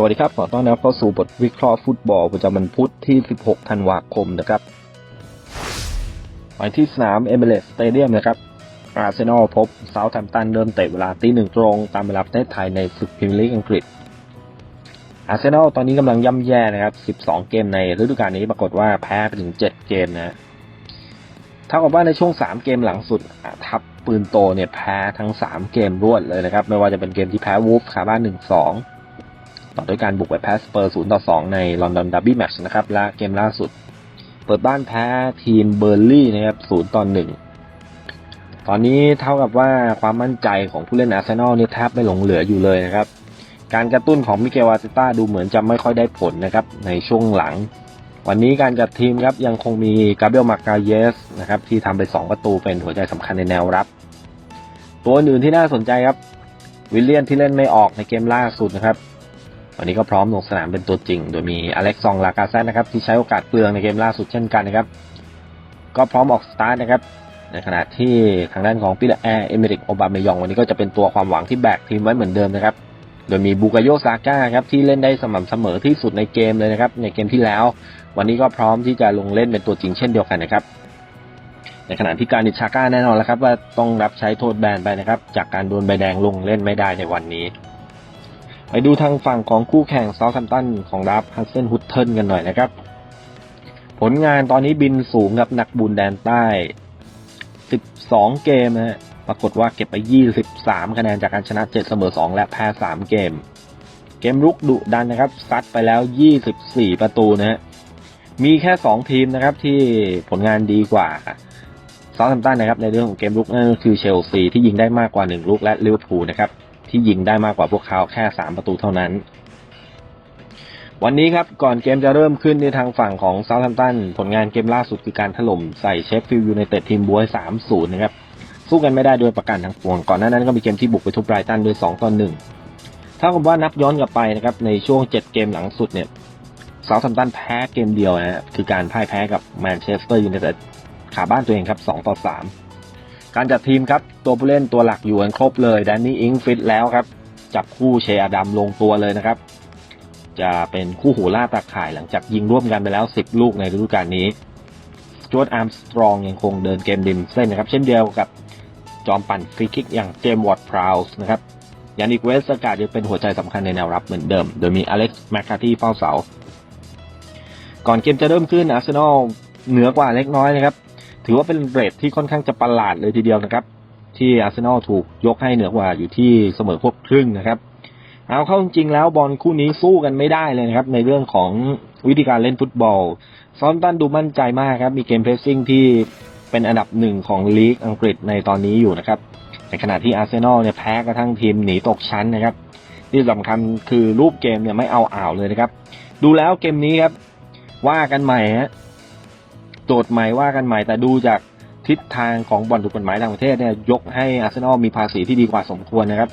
สวัสดีครับ ขอต้อนรับเข้าสู่บทวิเคราะห์ฟุตบอลประจำวันพุธที่ 16 ธันวาคมนะครับไปที่สนามเอเมเรสสเตเดียมนะครับ อาร์เซนอลพบเซาท์แฮมป์ตันเริ่มเตะเวลาตีหนึ่งตรง ตามเวลาประเทศไทยในศึกพรีเมียร์ลีกอังกฤษ อาร์เซนอลตอนนี้กำลังย่ำแย่นะครับ 12 เกมในฤดูกาลนี้ปรากฏว่าแพ้ไปถึง 7 เกมนะเท่ากับว่าในช่วง 3 เกมหลังสุดทัพปืนโตเนี่ยแพ้ทั้ง 3 เกมรวดเลยนะครับ ไม่ว่าจะเป็นเกมที่แพ้วูฟคาบ้าน1-2 ต่อด้วยการบุกไปแพ้สเปอร์0ต่อ2ในลอนดอนดับบี้แมตช์นะครับและเกมล่าสุด เปิดบ้านแพ้ทีมเบอร์ลี่นะครับ0ต่อ1ตอนนี้เท่ากับว่าความมั่นใจของผู้เล่นอาร์เซนอลนี่แทบไม่หลงเหลืออยู่เลยนะครับ การกระตุ้นของมิเกลอาร์เตต้าดูเหมือนจะไม่ค่อยได้ผลนะครับในช่วงหลัง วันนี้การจัดทีมครับยังคงมีกาเบรียลมาการเยสนะครับที่ทำไป 2 ประตูเป็นหัวใจสำคัญในแนวรับ ตัวอื่นที่น่าสนใจครับ วิลเลียนที่เล่นไม่ออกในเกมล่าสุดนะครับ วันนี้ก็พร้อมลงสนามเป็นตัวจริง โดยมีอเล็กซองลากาเซนะครับที่ใช้โอกาสเปลืองในเกมล่าสุดเช่นกันนะครับ ก็พร้อมออกสตาร์ทนะครับ ในขณะที่ทางด้านของปิลแอร์เอเมริกโอบาเมยองวันนี้ก็จะเป็นตัวความหวังที่แบกทีมไว้เหมือนเดิมนะครับ โดยมีบูกาโยซาก้าครับที่เล่นได้สม่ำเสมอที่สุดในเกมเลยนะครับในเกมที่แล้ว วันนี้ก็พร้อมที่จะลงเล่นเป็นตัวจริงเช่นเดียวกันนะครับในขณะที่การดิชาก้าแน่นอนแล้วครับว่าต้องรับใช้โทษแบนไปนะครับ จากการโดนใบแดงลงเล่นไม่ได้ในวันนี้ ไปดูทางฝั่งของคู่แข่งซา t ์แฮมป์ตันของดับฮัสเซนฮุตเทิลกันหน่อยนะครับ ผลงานตอนนี้บินสูงกับนักบุญแดนใต้ 12 เกมนะฮะปรากฏว่าเก็บไป 23 คะแนนจากการชนะ 7 เสมอ 2 และแพ้ 3 เกม เกมรุกดุดันนะครับ ซัดไปแล้ว 24 ประตูนะฮะมีแค่ 2 ทีมนะครับที่ผลงานดีกว่าซา t ์แฮมป์ตันนะครับในเรื่องของเกมรุกนั่นก็คือเชลซีที่ยิงได้มากกว่า 1 ลูกและลิเวอร์พูลนะครับ ที่ยิงได้มากกว่าพวกเขาแค่ 3 ประตูเท่านั้น วันนี้ครับก่อนเกมจะเริ่มขึ้นในทางฝั่งของเซาท์แฮมป์ตันผลงานเกมล่าสุดคือการถล่มใส่เชฟฟิลด์ยูไนเต็ดทีมบวย 3-0 นะครับ สู้กันไม่ได้โดยประการทั้งปวง ก่อนหน้านั้นก็มีเกมที่บุกไปทุบไบรตันด้วย2ต่อ1ถ้ากับว่านับย้อนกลับไปนะครับในช่วง 7 เกมหลังสุดเนี่ยเซาท์แฮมป์ตันแพ้เกมเดียวนะฮะคือการพ่ายแพ้กับแมนเชสเตอร์ยูไนเต็ดขาบ้านตัวเองครับ2ต่อ3 การจัดทีมครับ ตัวผู้เล่นตัวหลักอยู่กันครบเลยแดนนี่อิงฟิตแล้วครับ จับคู่เชอาดัมลงตัวเลยนะครับ จะเป็นคู่หูล่าตาข่ายหลังจากยิงร่วมกันไปแล้ว 10 ลูกในฤดูกาลนี้จวดอาร์มสตรองยังคงเดินเกมริมเส้นนะครับ เช่นเดียวกับจอมปั่นฟรีคิกอย่างเจมส์วอร์ดพราวส์นะครับยานิกเวสต์การ์ดยังเป็นหัวใจสำคัญในแนวรับเหมือนเดิม โดยมีอเล็กซ์แมคคาที่เฝ้าเสา ก่อนเกมจะเริ่มขึ้นอาร์เซนอลเหนือกว่าเล็กน้อยนะครับ ถือว่าเป็นเรทที่ค่อนข้างจะประหลาดเลยทีเดียวนะครับ ที่อาร์เซนอลถูกยกให้เหนือกว่าอยู่ที่เสมอควบครึ่งนะครับเอาเข้าจริงแล้วบอลคู่นี้สู้กันไม่ได้เลยนะครับ ในเรื่องของวิธีการเล่นฟุตบอลซอนตันดูมั่นใจมากครับ มีเกมเพรสซิ่งที่เป็นอันดับหนึ่งของลีกอังกฤษในตอนนี้อยู่นะครับในขณะที่อาร์เซนอลเนี่ยแพ้กระทั่งทีมหนีตกชั้นนะครับ ที่สำคัญคือรูปเกมเนี่ยไม่เอาอ่าวเลยนะครับ ดูแล้วเกมนี้ครับ ว่ากันใหม่ฮะ โจทย์ใหม่ว่ากันใหม่แต่ดูจากทิศทางของบอลถูกกฎหมายต่างประเทศเนี่ยยกให้อาร์เซนอลมีภาษีที่ดีกว่าสมควรนะครับ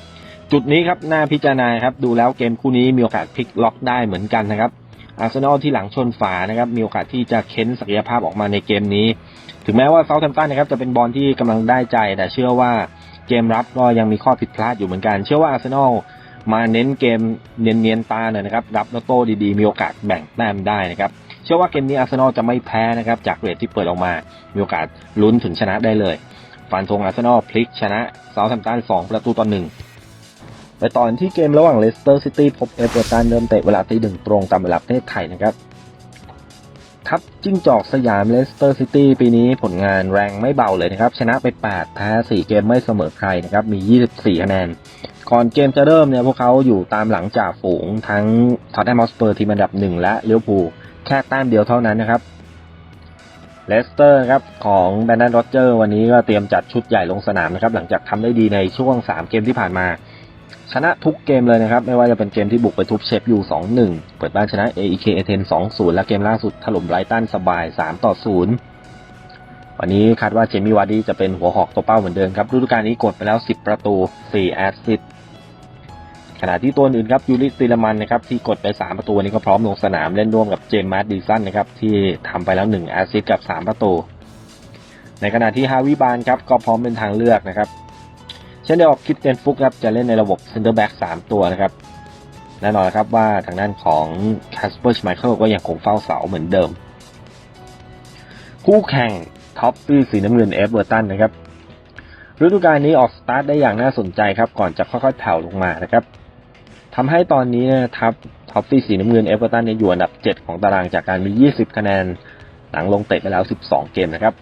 จุดนี้ครับน่าพิจารณาครับดูแล้วเกมคู่นี้มีโอกาสพลิกล็อกได้เหมือนกันนะครับอาร์เซนอลที่หลังชนฝานะครับมีโอกาสที่จะเค้นศักยภาพออกมาในเกมนี้ ถึงแม้ว่าเซาท์แฮมป์ตันนะครับจะเป็นบอลที่กำลังได้ใจ แต่เชื่อว่าเกมรับก็ยังมีข้อผิดพลาดอยู่เหมือนกัน เชื่อว่าอาร์เซนอลมาเน้นเกมเนียนๆตาหน่อยนะครับรับแล้วโต้ดีๆ มีโอกาสแบ่งแต้มได้นะครับ เชื่อว่าเกมนี้อาร์เซนอลจะไม่แพ้นะครับจากเรทที่เปิดออกมา มีโอกาสลุ้นถึงชนะได้เลย ฟันธงอาร์เซนอลพลิกชนะเซาท์แฮมป์ตัน2ประตูต่อหนึ่งไปตอนที่เกมระหว่างเลสเตอร์ซิตี้พบเอเวอร์ตันเดิมเตะเวลาตีหนึ่งตรงตามเวลาประเทศไทยนะครับทัพจิ้งจอกสยามเลสเตอร์ซิตี้ปีนี้ผลงานแรงไม่เบาเลยนะครับ ชนะไป 8 แพ้ 4 เกมไม่เสมอใครนะครับ มี 24 คะแนน ก่อนเกมจะเริ่มเนี่ยพวกเขาอยู่ตามหลังจากฝูงทั้งท็อตแนมสเปอร์ทีมอันดับ 1 และเลิเวอร์พูล แค่แต้มเดียวเท่านั้นนะครับเลสเตอร์ครับของแบนดันโรเจอร์วันนี้ก็เตรียมจัดชุดใหญ่ลงสนามนะครับ หลังจากทำได้ดีในช่วง 3 เกมที่ผ่านมา ชนะทุกเกมเลยนะครับ ไม่ว่าจะเป็นเกมที่บุกไปทุบเชฟยู2-1 เปิดบ้านชนะ AEK เอเทน2-0 และเกมล่าสุดถล่มไบรตันสบาย 3-0 วันนี้คาดว่าเจมี่วาร์ดีจะเป็นหัวหอกตัวเป้าเหมือนเดิมครับฤดูกาลนี้กดไปแล้ว 10 ประตู 4 แอสซิสต์ ขณะที่ตัวอื่นครับยูริสติลมันนะครับที่กดไป 3 ประตูนี้ก็พร้อมลงสนามเล่นร่วมกับเจมส์มาร์ดิสันนะครับที่ทำไปแล้ว 1 แอสซิสต์กับ 3 ประตู ในขณะที่ฮาวิบานครับก็พร้อมเป็นทางเลือกนะครับ เช่นเดียวกับคิดเตนฟุกครับจะเล่นในระบบเซนเตอร์แบ็กสามตัวนะครับแน่นอนครับว่าทางด้านของแคสเปอร์ชไมเคิลก็ยังคงเฝ้าเสาเหมือนเดิม คู่แข่งท็อปปี้สีน้ำเงินเอฟเวอร์ตันนะครับฤดูกาลนี้ออกสตาร์ทได้อย่างน่าสนใจครับ ก่อนจะค่อยๆแผ่วลงมานะครับ ทำให้ตอนนี้นะครับท็อปปี้สีน้ำเงินเอฟเวอร์ตันเนี่ยอยู่อันดับ 7 ของตารางจากการมี 20 คะแนน หลังลงเตะไปแล้ว 12 เกมนะครับ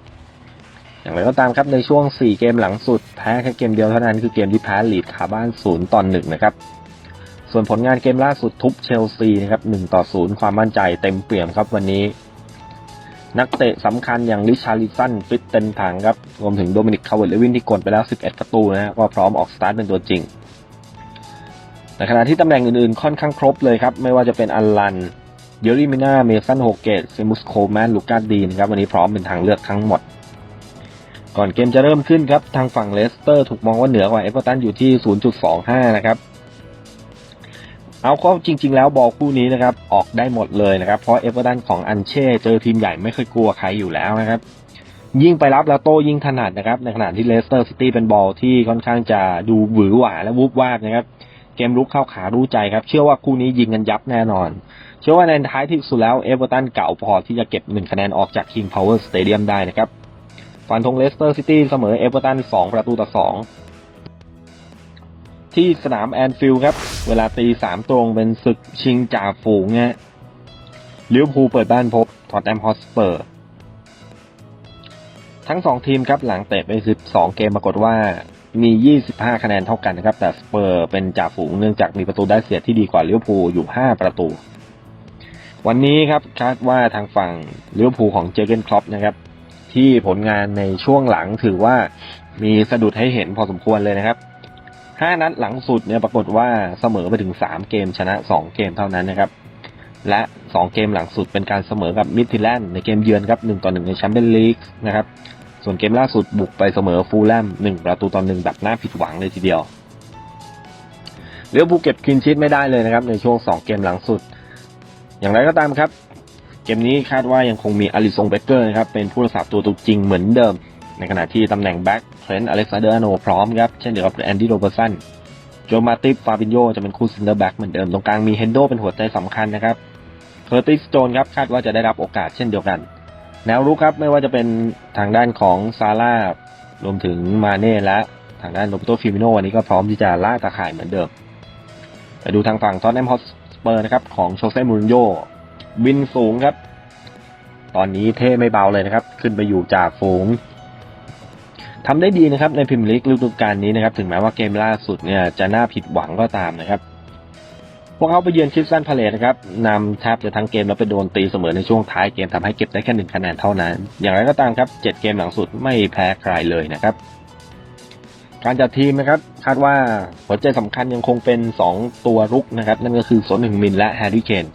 อย่างไรก็ตามครับในช่วง 4 เกมหลังสุดแพ้แค่เกมเดียวเท่านั้นคือเกมที่แพ้ลีดคาบ้าน0ต่อ1นะครับ ส่วนผลงานเกมล่าสุดทุบเชลซีนะครับ1ต่อ0ความมั่นใจเต็มเปี่ยมครับวันนี้ นักเตะสำคัญอย่างลิชาริสันฟิตเตนถังครับรวมถึงโดมินิกคาร์เวลเลวินที่กดไปแล้ว 11 ประตูนะฮะก็พร้อมออกสตาร์ทเป็นตัวจริง ในขณะที่ตำแหน่งอื่นๆ ค่อนข้างครบเลยครับ ไม่ว่าจะเป็นอัลลัน เยอริมิน่า เมสันโฮเกตเซมุสโคแมน ลูกาดีนครับ วันนี้พร้อมเป็นทางเลือกทั้งหมด ก่อนเกมจะเริ่มขึ้นครับ ทางฝั่งเลสเตอร์ถูกมองว่าเหนือกว่าเอเวอร์ตันอยู่ที่ 0.25 นะครับ เอาก็จริง ๆ แล้วบอลคู่นี้นะครับ ออกได้หมดเลยนะครับ เพราะเอเวอร์ตันของอันเช่ เจอทีมใหญ่ไม่เคยกลัวใครอยู่แล้วนะครับยิ่งไปรับแล้วโต้ยิ่งถนัดนะครับ ในขณะที่เลสเตอร์ซิตี้เป็นบอลที่ค่อนข้างจะดูหวือหวาและวูบวาบนะครับ เกมลุกเข้าขารู้ใจครับ เชื่อว่าคู่นี้ยิงกันยับแน่นอน เชื่อว่าในท้ายที่สุดแล้วเอเวอร์ตันเก่าพอที่จะเก็บหนึ่งคะแนนออกจาก King Power Stadium ได้นะครับฟันธงเลสเตอร์ซิตี้เสมอเอเวอร์ตัน2ประตูต่อ2ที่สนามแอนฟิลด์ครับ เวลาตีสามตรงเป็นศึกชิงจ่าฝูงเนี่ยลิเวอร์พูลเปิดบ้านพบทอตแนมฮอสเปอร์ ทั้งสองทีมครับหลังเตะไป 12 เกมปรากฏว่า มี 25 คะแนนเท่ากันนะครับ แต่สเปอร์เป็นจ่าฝูงเนื่องจากมีประตูได้เสียที่ดีกว่าลิเวอร์พูลอยู่ 5 ประตู วันนี้ครับคาดว่าทางฝั่งลิเวอร์พูลของเจเกนคล็อปนะครับ ที่ผลงานในช่วงหลังถือว่ามีสะดุดให้เห็นพอสมควรเลยนะครับ 5 นัดหลังสุดเนี่ยปรากฏว่าเสมอไปถึง 3 เกมชนะ 2 เกมเท่านั้นนะครับ และ 2 เกมหลังสุดเป็นการเสมอกับมิดทิแลนด์ในเกมเยือนครับ1ต่อ1ในแชมเปี้ยนลีกนะครับ ส่วนเกมล่าสุดบุกไปเสมอฟูลแลม1ประตูต่อ1แบบน่าผิดหวังเลยทีเดียวเลี้ยวภูเก็บคินชิตไม่ได้เลยนะครับในช่วง 2 เกมหลังสุด อย่างไรก็ตามครับ เกมนี้คาดว่ายังคงมีอลิซงเบเกอร์นะครับเป็นผู้รักษาตัวตัวจริงเหมือนเดิม ในขณะที่ตำแหน่งแบ็กเทรนต์อเล็กซานเดอร์โนพร้อมครับเช่นเดียวกับแอนดี้โรเบอร์สันโจมาติฟฟาบินโยจะเป็นคู่ซินเดอร์แบ็กเหมือนเดิมตรงกลางมีเฮนโดเป็นหัวใจสำคัญนะครับเคอร์ติสโจนครับคาดว่าจะได้รับโอกาสเช่นเดียวกัน แนวรุกครับไม่ว่าจะเป็นทางด้านของซาร่ารวมถึงมาเน่และทางด้านโรเบโตฟิมิโนวันนี้ก็พร้อมที่จะล่าตาข่ายเหมือนเดิมไปดูทางฝั่งทอตแนมฮอสเปอร์นะครับของโชเซ่มูรินโญ่บินสูงครับ ตอนนี้เท่ไม่เบาเลยนะครับ ขึ้นไปอยู่จากฝูงทำได้ดีนะครับในพิมลีกฤดูกาลนี้นะครับ ถึงแม้ว่าเกมล่าสุดเนี่ยจะน่าผิดหวังก็ตามนะครับ พวกเขาไปเยือนคริสตันพาเลตนะครับนำแทบจะทั้งเกมแล้วไปโดนตีเสมอในช่วงท้ายเกมทำให้เก็บได้แค่หนึ่งคะแนนเท่านั้น อย่างไรก็ตามครับเจ็ดเกมหลังสุดไม่แพ้ใครเลยนะครับ การจัดทีมนะครับ คาดว่าหัวใจสำคัญยังคงเป็น 2 ตัวรุกนะครับ นั่นก็คือสนหนึ่งมินและแฮร์รี่เคน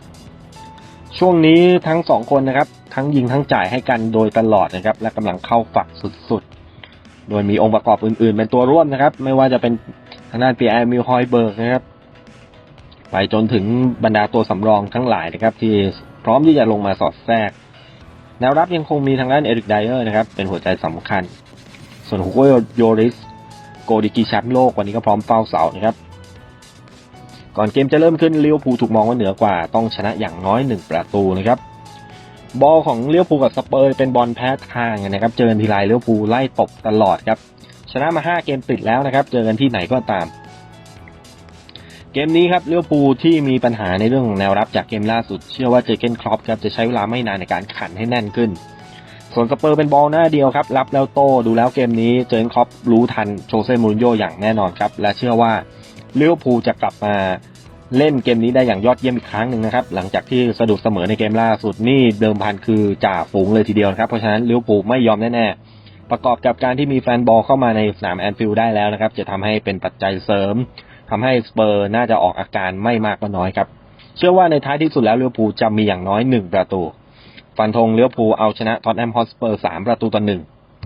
ช่วงนี้ทั้งสองคนนะครับ ทั้งยิงทั้งจ่ายให้กันโดยตลอดนะครับ และกำลังเข้าฝักสุดๆ โดยมีองค์ประกอบอื่นๆ เป็นตัวร่วมนะครับ ไม่ว่าจะเป็นทางด้านปีแอร์มิลฮอยเบิร์กนะครับ ไปจนถึงบรรดาตัวสำรองทั้งหลายนะครับ ที่พร้อมที่จะลงมาสอดแทรก แนวรับยังคงมีทางด้านเอริกไดเออร์นะครับ เป็นหัวใจสำคัญ ส่วนฮุโกโยริส โกดิกีแชมป์โลกวันนี้ก็พร้อมเฝ้าเสานะครับ ก่อนเกมจะเริ่มขึ้นเลี้ยวภูถูกมองว่าเหนือกว่า ต้องชนะอย่างน้อยหนึ่งประตูนะครับ บอลของเลี้ยวภูกับสเปอร์เป็นบอลแพ้ทางนะครับ เจอกันทีไรเลี้ยวภูไล่ตบตลอดครับ ชนะมา 5 เกมติดแล้วนะครับ เจอกันที่ไหนก็ตาม เกมนี้ครับเลี้ยวภูที่มีปัญหาในเรื่องของแนวรับจากเกมล่าสุด เชื่อว่าเจเกนครอปครับจะใช้เวลาไม่นานในการขันให้แน่นขึ้น ส่วนสเปอร์เป็นบอลหน้าเดียวครับ รับแล้วโตดูแล้วเกมนี้เจเกนครอปรู้ทันโชเซ่มูรินโญ่อย่างแน่นอนครับ และเชื่อว่าเลี้ยวภูจะกลับมาเล่นเกมนี้ได้อย่างยอดเยี่ยมอีกครั้งหนึ่งนะครับ หลังจากที่สะดุดเสมอในเกมล่าสุดนี่เดิมพันคือจ่าฝูงเลยทีเดียวครับเพราะฉะนั้นลิเวอร์พูไม่ยอมแน่ๆประกอบกับการที่มีแฟนบอลเข้ามาในสนามแอนฟิลด์ได้แล้วนะครับจะทำให้เป็นปัจจัยเสริม ทำให้สเปอร์น่าจะออกอาการไม่มากก็น้อยครับ เชื่อว่าในท้ายที่สุดแล้วลิเวอร์พูจะมีอย่างน้อยหนึ่งประตู ฟันธงเลี้ยวภูเอาชนะท็อตแนมฮอสเปอร์สามประตูต่อหนึ่ง